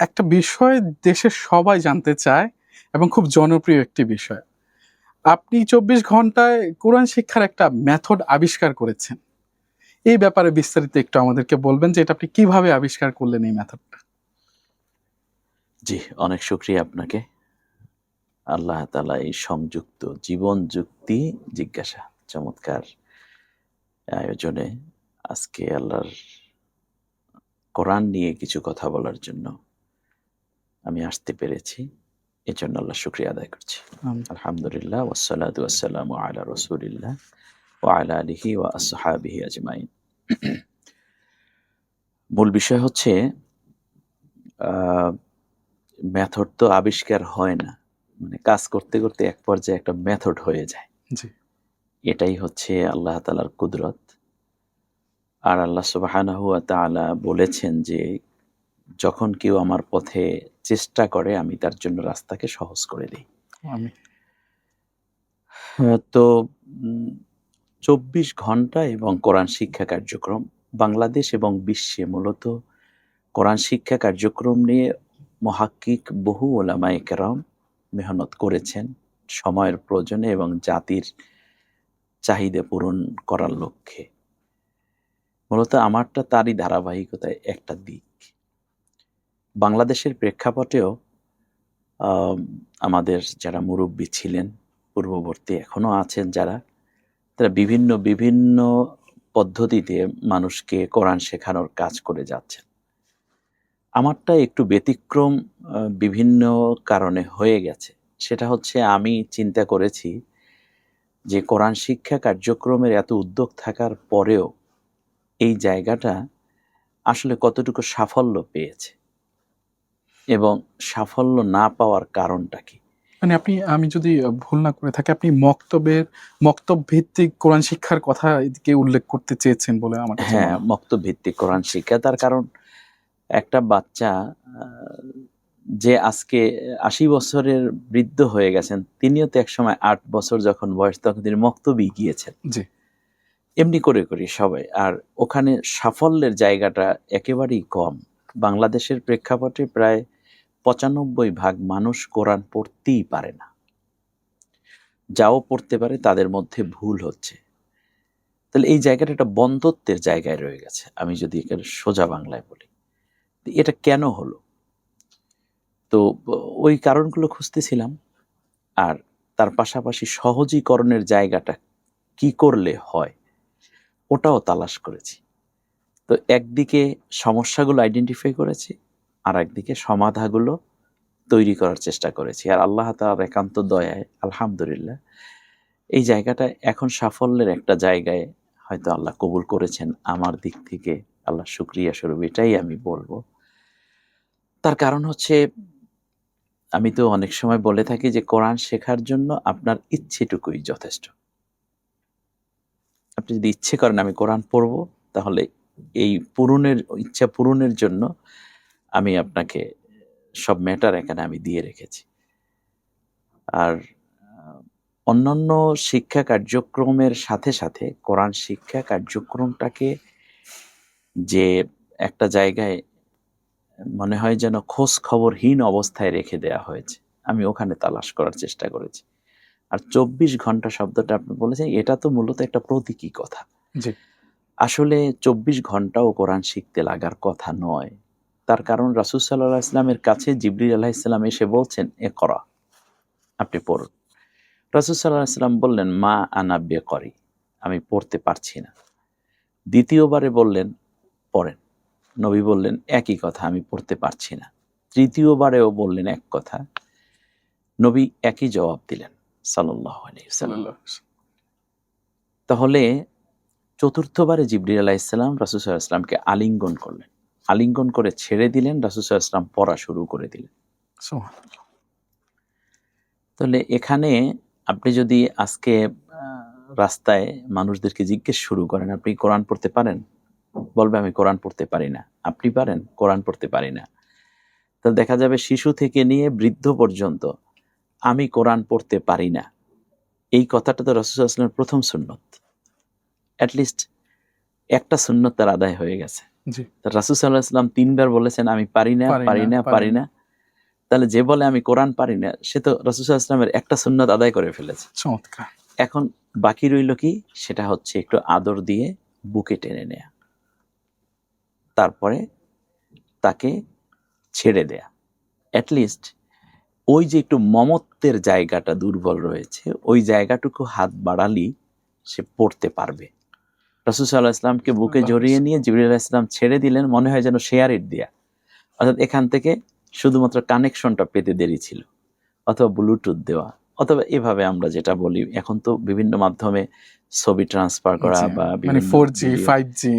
একটা বিষয় দেশের সবাই জানতে চায় এবং খুব জনপ্রিয় একটি বিষয়। আপনি চব্বিশ ঘন্টায় কোরআন শিক্ষার একটা মেথড আবিষ্কার করেছেন। এই ব্যাপারে বিস্তারিত একটু আমাদেরকে বলবেন যে এটা আপনি কীভাবে আবিষ্কার করলেন এই মেথডটা জি, অনেক শুক্রিয়া আপনাকে। আল্লাহ তালা এই সংযুক্ত জীবন যুক্তি জিজ্ঞাসা চমৎকার আয়োজনে আজকে আল্লাহর কোরআন নিয়ে কিছু কথা বলার জন্য আমি আসতে পেরেছি। এর জন্য আল্লাহ শুক্রিয়া আদায় করছি। আলহামদুলিল্লাহ ওসালাদু আসসালামু আলা রসুলিল্লাহ ও আলা আলিহি ও আসহাবিহি আজমাইন। মূল বিষয় হচ্ছে মেথড তো আবিষ্কার হয় না। মানে কাজ করতে করতে এক পর্যায়ে একটা মেথড হয়ে যায়। এটাই হচ্ছে আল্লাহ তালার কুদরত। আর আল্লাহ সুবাহানাহু তাআলা বলেছেন যে যখন কেউ আমার পথে চেষ্টা করে আমি তার জন্য রাস্তাকে সহজ করে দিই। আমি। তো চব্বিশ ঘণ্টা এবং কোরআন শিক্ষা কার্যক্রম বাংলাদেশ এবং বিশ্বে মূলত কোরআন শিক্ষা কার্যক্রম নিয়ে মহাক্কিক বহু ওলামায়ে কেরাম মেহনত করেছেন। সময়ের প্রয়োজনে এবং জাতির চাহিদা পূরণ করার লক্ষ্যে। মূলত আমারটা তারই ধারাবাহিকতায় একটা দিক। বাংলাদেশের প্রেক্ষাপটেও আমাদের যারা মুরব্বী ছিলেন, পূর্ববর্তী এখনও আছেন যারা, তারা বিভিন্ন বিভিন্ন পদ্ধতিতে মানুষকে কোরআন শেখানোর কাজ করে যাচ্ছেন। আমারটা একটু ব্যতিক্রম বিভিন্ন কারণে হয়ে গেছে। সেটা হচ্ছে আমি চিন্তা করেছি যে কোরআন শিক্ষা কার্যক্রমের এত উদ্যোগ থাকার পরেও এই জায়গাটা আসলে কতটুকু সাফল্য পেয়েছে। এবং সাফল্য না পাওয়ার কারণটা কি? মানে আপনি আমি যদি ভুল না করে থাকি আপনি মক্তবের মক্তব ভিত্তিক কোরআন শিক্ষার কথা এদিকে উল্লেখ করতে চেয়েছেন বলে আমার হ্যাঁ। মক্তব ভিত্তিক কোরআন শিক্ষা তার কারণ একটা বাচ্চা যে আজকে আশি বছরের বৃদ্ধ হয়ে গেছেন তিনিও তো একসময় আট বছর যখন বয়স তখন তিনি মক্তবই গিয়েছেন। জি। এমনি করে করি সবাই আর ওখানে সাফল্যের জায়গাটা একেবারেই কম। বাংলাদেশের প্রেক্ষাপটে প্রায় পঁচানব্বই ভাগ মানুষ কোরআন পড়তেই পারে না। যাও পড়তে পারে, তাদের মধ্যে ভুল হচ্ছে। তাহলে এই জায়গাটা একটা বন্ধত্বের জায়গায় রয়ে গেছে, আমি যদি এখানে সোজা বাংলায় বলি। এটা কেন হলো? তো ওই কারণগুলো খুঁজতেছিলাম, আর তার পাশাপাশি সহজীকরণের জায়গাটা কি করলে হয়, ওটাও তালাশ করেছি। তো একদিকে সমস্যাগুলো আইডেন্টিফাই করেছি আর একদিকে সমাধাগুলো তৈরি করার চেষ্টা করেছি। আর আল্লাহ তার একান্ত দয়ায়, আলহামদুলিল্লাহ, এই জায়গাটা এখন সাফল্যের একটা জায়গায় হয়তো আল্লাহ কবুল করেছেন আমার দিক থেকে। আল্লাহ শুক্রিয়া স্বরূপ, এটাই আমি বলব। তার কারণ হচ্ছে, আমি তো অনেক সময় বলে থাকি যে কোরআন শেখার জন্য আপনার ইচ্ছেটুকুই যথেষ্ট। আপনি যদি ইচ্ছে করেন আমি কোরআন পড়ব, তাহলে এই পূরণের, ইচ্ছা পূরণের জন্য আমি আপনাকে সব ম্যাটার এখানে আমি দিয়ে রেখেছি। আর অন্যান্য শিক্ষা কার্যক্রমের সাথে সাথে কোরআন শিক্ষা কার্যক্রমটাকে যে একটা জায়গায় মনে হয় যেন খোঁজ খবরহীন অবস্থায় রেখে দেয়া হয়েছে আমি ওখানে তালাশ করার চেষ্টা করেছি। আর চব্বিশ ঘণ্টা শব্দটা আপনি বলেছেন এটা তো মূলত একটা প্রতীকী কথা। আসলে চব্বিশ ঘন্টাও কোরআন শিখতে লাগার কথা নয়। তার কারণ রাসুল সাল্লাহ ইসলামের কাছে জিবরিল আলাহ ইসলাম এসে বলছেন এ করা আপনি পড়ুন। রাসুল সাল্লাহ ইসলাম বললেন মা আনা বে করি আমি পড়তে পারছি না। দ্বিতীয়বারে বললেন পড়েন। নবী বললেন একই কথা আমি পড়তে পারছি না। তৃতীয়বারেও বললেন এক কথা নবী একই জবাব দিলেন সাল্লাহ তাহলে চতুর্থবারে জিবরিল আলাহ ইসলাম রাসুসাল্লাহ ইসলামকে আলিঙ্গন করলেন। আলিঙ্গন করে ছেড়ে দিলেন রাসুসাল্লাহ ইসলাম পড়া শুরু করে দিলেন। তাহলে এখানে আপনি যদি আজকে রাস্তায় মানুষদেরকে জিজ্ঞেস শুরু করেন আপনি কোরআন পড়তে পারেন? বলবে আমি কোরআন পড়তে পারি না। আপনি পারেন কোরআন পড়তে পারি না। তাহলে দেখা যাবে শিশু থেকে নিয়ে বৃদ্ধ পর্যন্ত আমি কোরআন পড়তে পারি না। এই কথাটা তো রসুলামের প্রথম সুন্নত। অ্যাটলিস্ট একটা সুন্নত তার আদায় হয়ে গেছে। জি। রাসুল সাল্লাহ ইসলাম তিনবার বলেছেন আমি পারি না পারি না, পারি পারি না। তাহলে যে বলে আমি কোরআন পারি না সে তো রাসুল সাল্লাহ ইসলামের একটা সুন্নত আদায় করে ফেলেছে। এখন বাকি রইল কি? সেটা হচ্ছে একটু আদর দিয়ে বুকে টেনে নেয়া। তারপরে তাকে ছেড়ে দেয়া। অ্যাটলিস্ট ওই যে একটু মমত্বের জায়গাটা দুর্বল রয়েছে ওই জায়গাটুকু হাত বাড়ালি সে পড়তে পারবে। রসুল সাল্লাহ ইসলামকে বুকে জড়িয়ে নিয়ে জিবরুল ইসলাম ছেড়ে দিলেন মনে হয় যেন শেয়ার ইট দেয়া। অর্থাৎ এখান থেকে শুধুমাত্র কানেকশনটা পেতে দেরি ছিল অথবা ব্লুটুথ দেওয়া অথবা এভাবে আমরা যেটা বলি এখন তো বিভিন্ন মাধ্যমে ছবি ট্রান্সফার করা বা মানে ফোর জি ফাইভ জি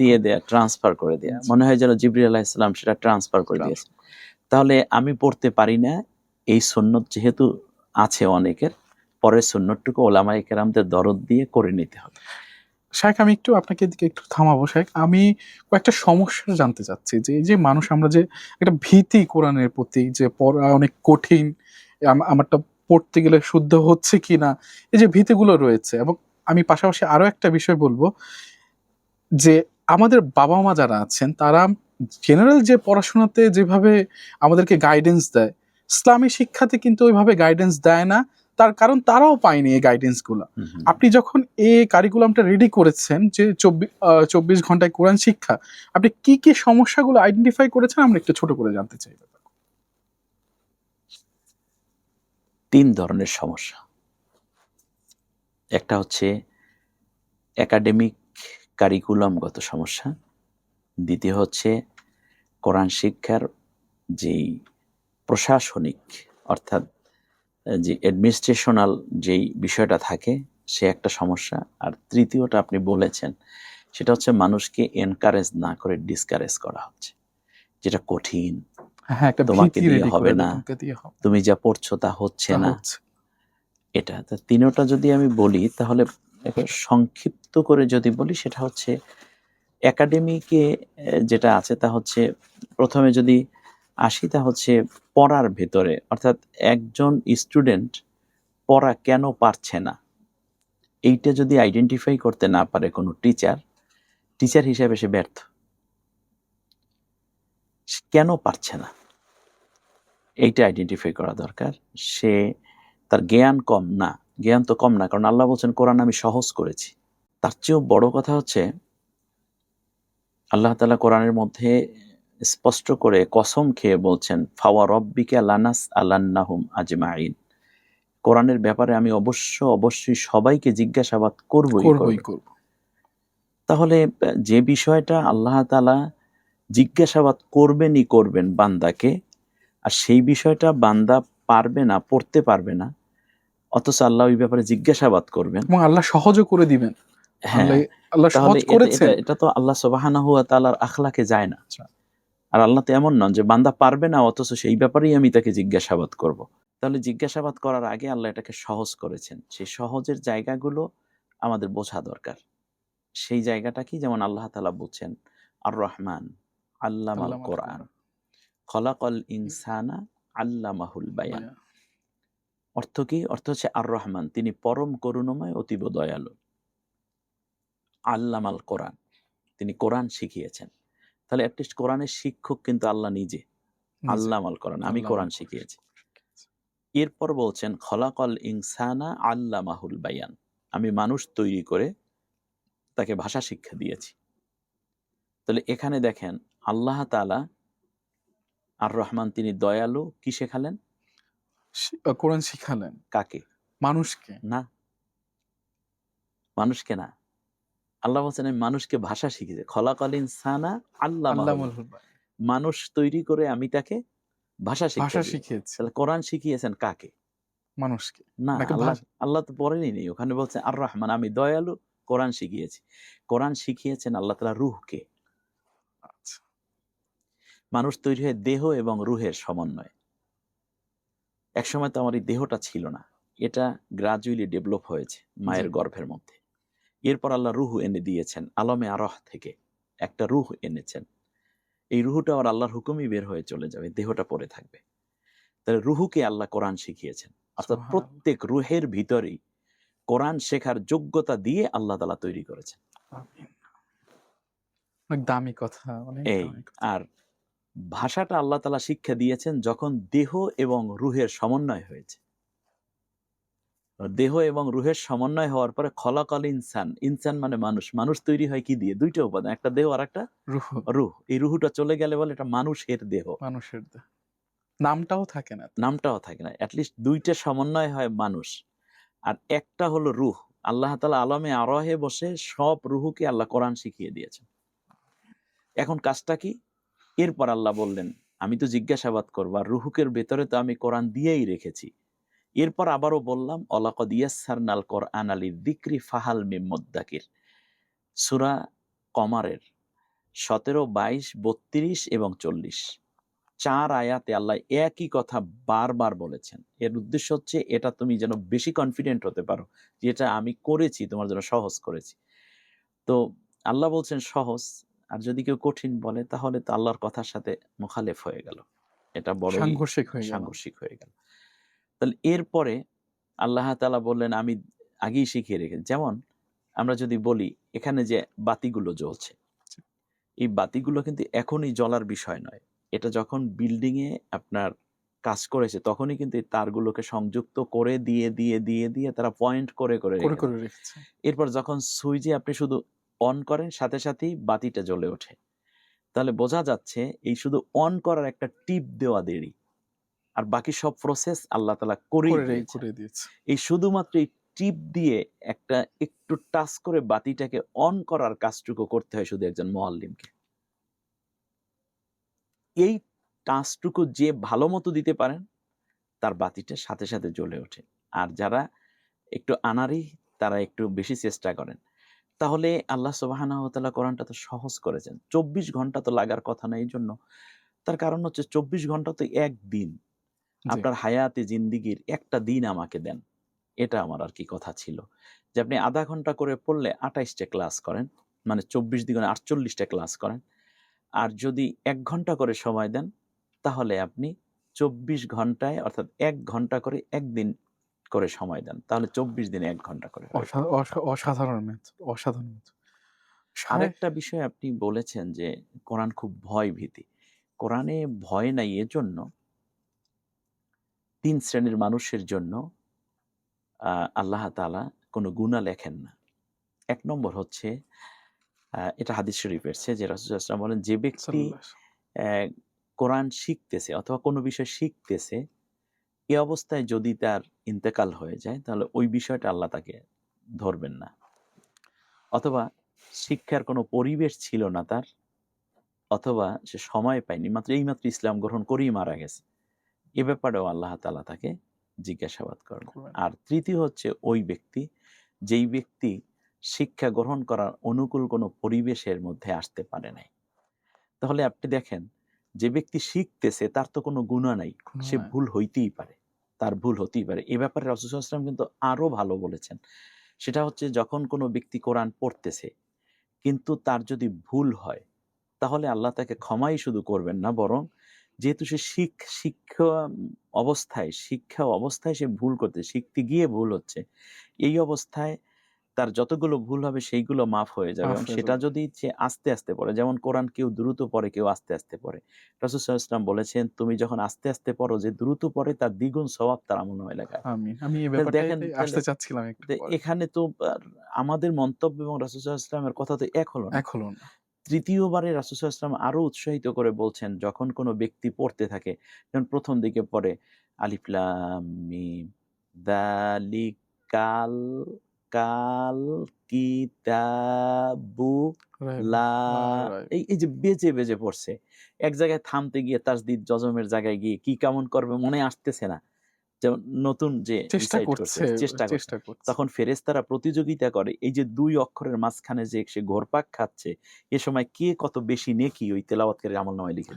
দিয়ে দেয়া ট্রান্সফার করে দেয়া। মনে হয় যেন জিবরি আলাহ ইসলাম সেটা ট্রান্সফার করে দিয়েছে। তাহলে আমি পড়তে পারি না এই সন্ন্যত যেহেতু আছে অনেকের পরের সন্ন্যতটুকু ওলামাই কেরামদের দরদ দিয়ে করে নিতে হবে। শেখ, আমি একটু আপনাকে এদিকে একটু থামাবো, শেখ। আমি কয়েকটা সমস্যা জানতে চাচ্ছি যে, এই যে মানুষ আমরা যে একটা ভীতি কোরআনের প্রতি যে পড়া অনেক কঠিন আমারটা পড়তে গেলে শুদ্ধ হচ্ছে কি না এই যে ভীতিগুলো রয়েছে এবং আমি পাশাপাশি আরও একটা বিষয় বলব যে, আমাদের বাবা মা যারা আছেন, তারা জেনারেল যে পড়াশোনাতে যেভাবে আমাদেরকে গাইডেন্স দেয়, ইসলামী শিক্ষাতে কিন্তু ওইভাবে গাইডেন্স দেয় না। তার কারণ তারাও পায়নি এই গাইডেন্সগুলো আপনি যখন এই কারিকুলামটা রেডি করেছেন যে চব্বিশ চব্বিশ ঘন্টায় কোরআন শিক্ষা আপনি কি কি সমস্যাগুলো আইডেন্টিফাই করেছেন? আমরা একটু ছোট করে জানতে চাই। তিন ধরনের সমস্যা। একটা হচ্ছে একাডেমিক কারিকুলামগত সমস্যা। দ্বিতীয় হচ্ছে কোরআন শিক্ষার যেই প্রশাসনিক অর্থাৎ যে অ্যাডমিনিস্ট্রেশনাল যেই বিষয়টা থাকে সে একটা সমস্যা। আর তৃতীয়টা আপনি বলেছেন সেটা হচ্ছে মানুষকে এনকারেজ না করে ডিসকারেজ করা হচ্ছে যেটা কঠিন। হ্যাঁ তোমাকে দিয়ে হবে না। তুমি যা পড়ছো তা হচ্ছে না। এটা তা তিনোটা যদি আমি বলি তাহলে সংক্ষিপ্ত করে যদি বলি সেটা হচ্ছে একাডেমিকে যেটা আছে তা হচ্ছে প্রথমে যদি তা হচ্ছে পড়ার ভেতরে। অর্থাৎ একজন স্টুডেন্ট পড়া কেন পারছে না? এইটা যদি আইডেন্টিফাই করতে না পারে কোনো টিচার টিচার হিসাবে সে ব্যর্থ। কেন পারছে না? এইটা আইডেন্টিফাই করা দরকার। সে তার জ্ঞান কম না। জ্ঞান তো কম না, কারণ আল্লাহ বলছেন, কোরআন আমি সহজ করেছি। তার চেয়েও বড় কথা হচ্ছে, আল্লাহ তালা কোরআনের মধ্যে স্পষ্ট করে কসম খেয়ে বলছেন ফাওয়া রব্বিকা লানাস আল্লান্নাহুম আজমাইন কোরআনের ব্যাপারে আমি অবশ্য অবশ্যই সবাইকে জিজ্ঞাসাবাদ করবই করব। তাহলে যে বিষয়টা আল্লাহ তালা জিজ্ঞাসাবাদ করবেনই করবেন বান্দাকে আর সেই বিষয়টা বান্দা পারবে না পড়তে পারবে না অথচ আল্লাহ ওই ব্যাপারে জিজ্ঞাসাবাদ করবেন। এবং আল্লাহ সহজও করে দিবেন। হ্যাঁ। আল্লাহ সহজ করেছেন। এটা- এটা তো আল্লাহ সুবহানাহু ওয়া তাআলার আখলাকে যায় না। আচ্ছা। আর আল্লাহ তো এমন নন যে বান্দা পারবে না অথচ সেই ব্যাপারেই আমি তাকে জিজ্ঞাসাবাদ করব। তাহলে জিজ্ঞাসাবাদ করার আগে আল্লাহ এটাকে সহজ করেছেন। সেই সহজের জায়গাগুলো আমাদের বোঝা দরকার। সেই জায়গাটা কি? যেমন আল্লাহ তাআলা বলছেন আর রহমান আল্লামাল কোরআন। খলাকল ইনসানা আল্লামাহুল বায়ান। অর্থ কি? অর্থ হচ্ছে আর রহমান তিনি পরম করুণময় অতীব দয়ালু। আল্লামাল কোরআন তিনি কোরআন শিখিয়েছেন। তাহলে অ্যাটলিস্ট কোরআনের শিক্ষক কিন্তু আল্লাহ নিজে। আল্লামাল কোরআন আমি কোরআন। শিখিয়েছি। এরপর বলছেন খলাকল ইনসানা আল্লামাহুল বায়ান। আমি মানুষ তৈরি করে তাকে ভাষা শিক্ষা দিয়েছি। তাহলে এখানে দেখেন আল্লাহ তাআলা আর রহমান তিনি দয়ালু কি শেখালেন? কোরআন শিখালেন। কাকে? মানুষকে। না। মানুষকে না। আল্লাহ বলছেন আমি মানুষকে ভাষা শিখিয়েছি খলাকল ইনসানা আল্লাহ মানুষ তৈরি করে আমি তাকে ভাষা ভাষা। শিখিয়েছে। তাহলে কোরআন শিখিয়েছেন কাকে? মানুষকে। না আল্লাহ আল্লাহ তো পড়েনি নেই। ওখানে বলছেন আর রহমান আমি দয়ালু কোরআন শিখিয়েছি। কোরআন শিখিয়েছেন আল্লাহ তালা রুহকে। আচ্ছা। মানুষ তৈরি হয় দেহ এবং রুহের সমন্বয়। একসময় তো আমার এই দেহটা ছিল না। এটা গ্রাজুয়ালি ডেভেলপ হয়েছে মায়ের গর্ভের মধ্যে। এরপর আল্লাহ রুহ এনে দিয়েছেন আলমে আরহ থেকে। একটা রুহ এনেছেন। এই রুহুটা আবার আল্লাহর হুকুমই বের হয়ে চলে যাবে দেহটা পড়ে থাকবে। তাহলে রুহুকে আল্লাহ কোরআন শিখিয়েছেন। অর্থাৎ প্রত্যেক রুহের ভিতরেই কোরআন শেখার যোগ্যতা দিয়ে আল্লাহ তালা তৈরি করেছেন। দামি কথা এই আর ভাষাটা আল্লাহ তালা শিক্ষা দিয়েছেন যখন দেহ এবং রুহের সমন্বয় হয়েছে। দেহ এবং রুহের সমন্বয় হওয়ার পরে খলাকল ইনসান। ইনসান মানে মানুষ। মানুষ তৈরি হয় কি দিয়ে? দুইটা উপাদান একটা দেহ আর একটা রুহ। রুহ। এই রুহুটা চলে গেলে বলে এটা মানুষের দেহ। মানুষের দেহ। নামটাও থাকে না। নামটাও থাকে না। অ্যাটলিস্ট দুইটা সমন্বয় হয় মানুষ। আর একটা হলো রুহ। আল্লাহ তালা আলমে আরহে বসে সব রুহুকে আল্লাহ কোরআন শিখিয়ে দিয়েছেন। এখন কাজটা কি? এরপর আল্লাহ বললেন আমি তো জিজ্ঞাসাবাদ করব আর রুহুকের ভেতরে তো আমি কোরআন দিয়েই রেখেছি। এরপর আবারও বললাম অলাকদ ইয়াসার নাল কোরআন আলী দিক্রি ফাহাল মিমদ্দাকির সুরা কমারের সতেরো বাইশ বত্রিশ এবং চল্লিশ। চার আয়াতে আল্লাহ একই কথা বারবার বলেছেন। এর উদ্দেশ্য হচ্ছে এটা তুমি যেন বেশি কনফিডেন্ট হতে পারো যে এটা আমি করেছি তোমার জন্য সহজ করেছি। তো আল্লাহ বলছেন সহজ আর যদি কেউ কঠিন বলে তাহলে তো আল্লাহর কথার সাথে মুখালেফ হয়ে গেল। এটা বড় সাংঘর্ষিক হয়ে সাংঘর্ষিক হয়ে গেল। তাহলে এরপরে আল্লাহ তালা বললেন আমি আগেই শিখিয়ে রেখে যেমন আমরা যদি বলি এখানে যে বাতিগুলো জ্বলছে এই বাতিগুলো কিন্তু এখনই জ্বলার বিষয় নয়। এটা যখন বিল্ডিং এ আপনার কাজ করেছে তখনই কিন্তু এই তারগুলোকে সংযুক্ত করে দিয়ে দিয়ে দিয়ে দিয়ে তারা পয়েন্ট করে করে এরপর যখন সুইচে আপনি শুধু অন করেন সাথে সাথেই বাতিটা জ্বলে ওঠে। তাহলে বোঝা যাচ্ছে এই শুধু অন করার একটা টিপ দেওয়া দেরি। আর বাকি সব প্রসেস আল্লাহ তালা করে দিয়েছে। এই শুধুমাত্র এই টিপ দিয়ে একটা একটু টাচ করে বাতিটাকে অন করার কাজটুকু করতে হয় শুধু একজন মোয়াল্লিমকে। এই টাচটুকু যে ভালো মতো দিতে পারেন তার বাতিটা সাথে সাথে জ্বলে ওঠে। আর যারা একটু আনারি তারা একটু বেশি চেষ্টা করেন। তাহলে আল্লাহ সুবাহানা তাআলা কোরআনটা তো সহজ করেছেন। চব্বিশ ঘণ্টা তো লাগার কথা না এই জন্য তার কারণ হচ্ছে চব্বিশ ঘণ্টা তো একদিন। আপনার হায়াতে জিন্দিগির একটা দিন আমাকে দেন। এটা আমার আর কি কথা ছিল। যে আপনি আধা ঘণ্টা করে পড়লে আঠাইশটা ক্লাস করেন মানে চব্বিশ দিনে আটচল্লিশটা ক্লাস করেন। আর যদি এক ঘণ্টা করে সময় দেন তাহলে আপনি চব্বিশ ঘন্টায় অর্থাৎ এক ঘণ্টা করে একদিন করে সময় দেন। তাহলে চব্বিশ দিনে এক ঘণ্টা করে। অসা- অসা- অসাধারণ মেথড অসাধারণ মেথড আরেকটা বিষয় আপনি বলেছেন যে কোরআন খুব ভয় ভীতি। কোরআনে ভয় নাই এজন্য তিন শ্রেণির মানুষের জন্য আল্লাহ তাআলা কোনো গুণা লেখেন না। এক নম্বর হচ্ছে এটা হাদিস শরীফ এসছে যে রাসূলুল্লাহ বলেন যে ব্যক্তি কোরআন শিখতেছে অথবা কোনো বিষয় শিখতেছে এ অবস্থায় যদি তার ইন্তেকাল হয়ে যায় তাহলে ওই বিষয়টা আল্লাহ তাকে ধরবেন না। অথবা শিক্ষার কোনো পরিবেশ ছিল না তার অথবা সে সময় পায়নি মাত্র এইমাত্র ইসলাম গ্রহণ করেই মারা গেছে। এ ব্যাপারেও আল্লাহ তালা তাকে জিজ্ঞাসাবাদ করেন। করবেন। আর তৃতীয় হচ্ছে ওই ব্যক্তি যেই ব্যক্তি শিক্ষা গ্রহণ করার অনুকূল কোনো পরিবেশের মধ্যে আসতে পারে নাই। তাহলে আপনি দেখেন যে ব্যক্তি শিখতেছে তার তো কোনো গুণা নাই সে ভুল হইতেই পারে তার ভুল হতেই পারে। এ ব্যাপারে রসুলাম কিন্তু আরও ভালো বলেছেন। সেটা হচ্ছে যখন কোনো ব্যক্তি কোরআন পড়তেছে কিন্তু তার যদি ভুল হয় তাহলে আল্লাহ তাকে ক্ষমাই শুধু করবেন না বরং যেহেতু সে শিখ শিক্ষা অবস্থায় শিক্ষা অবস্থায় সে ভুল করতে শিখতে গিয়ে ভুল হচ্ছে এই অবস্থায় তার যতগুলো ভুল হবে সেইগুলো মাফ হয়ে যাবে এবং সেটা যদি সে আস্তে আস্তে পড়ে যেমন কোরআন কেউ দ্রুত পড়ে কেউ আস্তে আস্তে পড়ে। রাসুসাল্লাম বলেছেন তুমি যখন আস্তে আস্তে পড়ো যে দ্রুত পড়ে তার দ্বিগুণ স্বভাব তার আমল নামে লেখা দেখেন, আসতে চাচ্ছিলাম। এখানে তো আমাদের মন্তব্য এবং রাসুসাল্লামের কথা তো এক হলো এক হলো না। তৃতীয়বারে রাসুসাল্লাম আরও উৎসাহিত করে বলছেন যখন কোনো ব্যক্তি পড়তে থাকে যেমন প্রথম দিকে পড়ে আলিফলাম মিম দালিকাল কাল কিতাবু. লা এই এই যে বেজে বেজে পড়ছে এক জায়গায় থামতে গিয়ে তাসদিদ জজমের জায়গায় গিয়ে কি কেমন করবে মনে আসতেছে না যেমন নতুন যে চেষ্টা করছে চেষ্টা করছে। তখন ফেরেশতারা প্রতিযোগিতা করে এই যে দুই অক্ষরের মাঝখানে যে সে ঘোরপাক খাচ্ছে এ সময় কে কত বেশি নেকি ওই তেলাওয়াতকারী আমল নামায় লিখে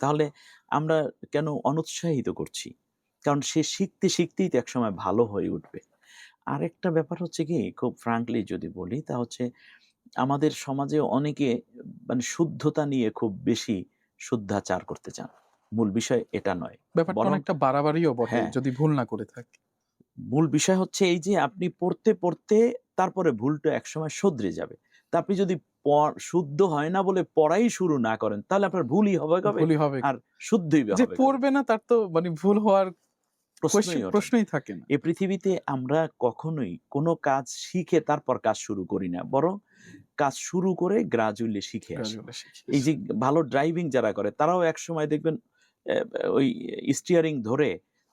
তাহলে আমরা কেন অনুৎসাহিত করছি? কারণ সে শিখতে শিখতেই তো একসময় ভালো হয়ে উঠবে। আরেকটা ব্যাপার হচ্ছে কি খুব ফ্রাঙ্কলি যদি বলি তা হচ্ছে আমাদের সমাজে অনেকে মানে শুদ্ধতা নিয়ে খুব বেশি শুদ্ধাচার করতে চান। মূল বিষয় এটা নয়। ব্যাপারটা অনেকটা বাড়াবাড়িও বটে হ্যাঁ। যদি ভুল না করে থাকে। মূল বিষয় হচ্ছে এই যে আপনি পড়তে পড়তে তারপরে ভুলটা একসময় শুধরে যাবে। তা আপনি যদি শুদ্ধ হয় না বলে পড়াই শুরু না করেন তাহলে আপনার ভুলই হবে কবে? ভুলই হবে আর শুদ্ধই হবে কবে? পড়বে না তার তো মানে ভুল হওয়ার প্রশ্নই থাকে না। এই পৃথিবীতে আমরা কখনোই কোনো কাজ শিখে তারপর কাজ শুরু করি না। বরং কাজ শুরু করে গ্রাজুয়ালি শিখে আসি। এই যে ভালো ড্রাইভিং যারা করে তারাও এক সময় দেখবেন ওই স্টিয়ারিং ধরে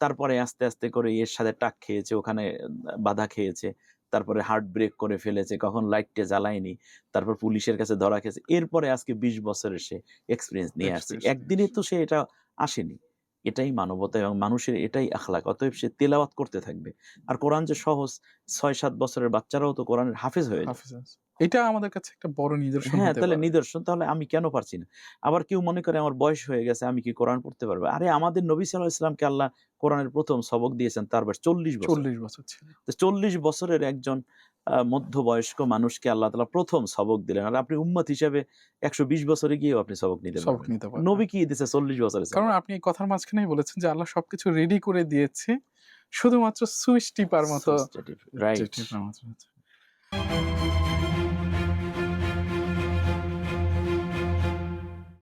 তারপরে আস্তে আস্তে করে এর সাথে টাক খেয়েছে ওখানে বাধা খেয়েছে তারপরে হার্ট ব্রেক করে ফেলেছে কখন লাইটটা জ্বালায়নি তারপর পুলিশের কাছে ধরা খেয়েছে এরপরে আজকে বিশ বছরের সে এক্সপিরিয়েন্স নিয়ে আসছে। একদিনে তো সে এটা আসেনি। এটাই মানবতা এবং মানুষের এটাই আখলাক অতএব সে তেলাওয়াত করতে থাকবে। আর কোরআন যে সহজ ছয় সাত বছরের বাচ্চারাও তো কোরআনের হাফেজ হয়ে যায়। এটা আমাদের কাছে একটা বড় নিদর্শন হ্যাঁ তাহলে নিদর্শন তাহলে আমি কেন পারছি না? আবার কেউ মনে করে আমার বয়স হয়ে গেছে আমি কি কোরআন পড়তে পারব? আরে আমাদের নবী সাল্লাহ ইসলামকে আল্লাহ কোরআনের প্রথম সবক দিয়েছেন তার বয়স চল্লিশ বছর। চল্লিশ বছর ছিল। তো চল্লিশ বছরের একজন আহ, মধ্যবয়স্ক মানুষকে আল্লাহ তালা প্রথম সবক দিলেন। আর আপনি উম্মত হিসেবে একশো বিশ বছরে গিয়েও আপনি সবক নিতে সবক নিতে পারে নবী কি দিছে চল্লিশ বছরে কারণ আপনি এই কথার মাঝখানেই বলেছেন যে আল্লাহ সবকিছু রেডি করে দিয়েছে শুধুমাত্র সুইচ টিপার মতো। রাইট।